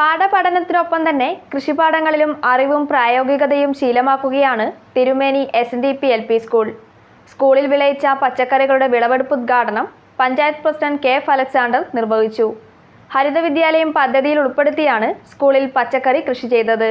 പാഠപഠനത്തിനൊപ്പം തന്നെ കൃഷിപാഠങ്ങളിലും അറിവും പ്രായോഗികതയും ശീലമാക്കുകയാണ് Thirumeni S D P L P school സ്കൂളിൽ വിളയിച്ച പച്ചക്കറികളുടെ വിളവെടുപ്പ് ഉദ്ഘാടനം panchayat president K F Alexander നിർവഹിച്ചു. ഹരിതവിദ്യാലയം പദ്ധതിയിൽ ഉൾപ്പെടുത്തിയാണ് സ്കൂളിൽ പച്ചക്കറി കൃഷി ചെയ്തത്.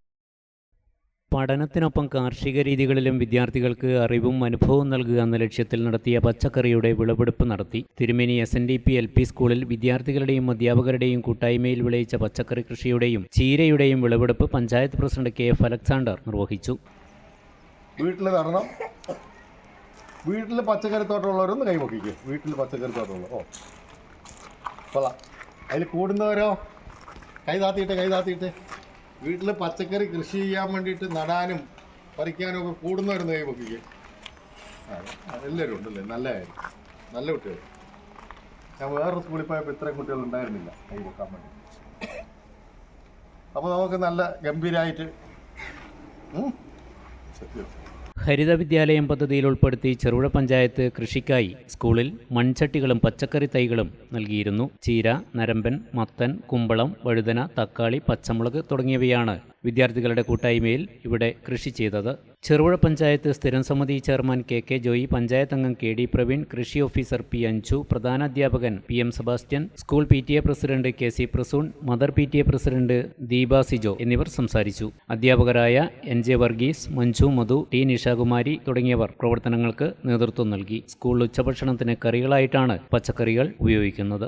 പഠനത്തിനൊപ്പം കാർഷിക രീതികളിലും വിദ്യാർത്ഥികൾക്ക് അറിവും അനുഭവവും നൽകുക എന്ന ലക്ഷ്യത്തിൽ നടത്തിയ പച്ചക്കറിയുടെ വിളവെടുപ്പ് നടത്തി. Thirumeni S N D P L P സ്കൂളിൽ വിദ്യാർത്ഥികളുടെയും അധ്യാപകരുടെയും കൂട്ടായ്മയിൽ വിളയിച്ച പച്ചക്കറി കൃഷിയുടെയും ചീരയുടെയും വിളവെടുപ്പ് panchayat president K F Alexander നിർവഹിച്ചു. വീട്ടിൽ നടണം വീട്ടിൽ പച്ചക്കറി തോട്ടമുള്ളവരൊന്ന് കൈ പൊക്കിക്കും വീട്ടിൽ പച്ചക്കറി തോട്ടമുള്ള ഓ അതിൽ കൂടുന്നവരോ? കൈ താത്തിയിട്ട് കൈ താത്തിയിട്ട്. വീട്ടിൽ പച്ചക്കറി കൃഷി ചെയ്യാൻ വേണ്ടിയിട്ട് നടാനും പറിക്കാനും ഒക്കെ കൂടുന്നവരുന്ന കൈ പൊക്കിക്കും എല്ലാവരും ഉണ്ടല്ലേ? നല്ല കാര്യം. നല്ല കുട്ടികൾ. ഞാൻ വേറെ സ്കൂളിൽ പോയപ്പോൾ ഇത്രയും കുട്ടികൾ ഉണ്ടായിരുന്നില്ല കൈ വേണ്ടി അപ്പോൾ നമുക്ക് നല്ല ഗംഭീരമായിട്ട് സത്യം. ഹരിത വിദ്യാലയം പദ്ധതിയിൽ ഉൾപ്പെടുത്തി ചെറുപുഴ പഞ്ചായത്ത് കൃഷിക്കായി സ്കൂളിൽ മൺചട്ടികളും പച്ചക്കറി തൈകളും നൽകിയിരുന്നു. ചീര നരമ്പൻ മത്തൻ കുമ്പളം വഴുതന തക്കാളി പച്ചമുളക് തുടങ്ങിയവയാണ് വിദ്യാർത്ഥികളുടെ കൂട്ടായ്മയിൽ ഇവിടെ കൃഷി ചെയ്തത്. ചെറുപുഴ പഞ്ചായത്ത് സ്ഥിരം സമിതി chairman K K Joy panchayat അംഗം കെ ഡി പ്രവീൺ കൃഷി officer P Anju പ്രധാനാധ്യാപകൻ P M Sebastian school P T A president K C Prasoon mother P T A president Deepa Sijo എന്നിവർ സംസാരിച്ചു. അധ്യാപകരായ N J Varghese Manju Madhu T Nishakumari തുടങ്ങിയവർ പ്രവർത്തനങ്ങൾക്ക് നേതൃത്വം നൽകി. School ഉച്ചഭക്ഷണത്തിന് കറികളായിട്ടാണ് പച്ചക്കറികൾ ഉപയോഗിക്കുന്നത്.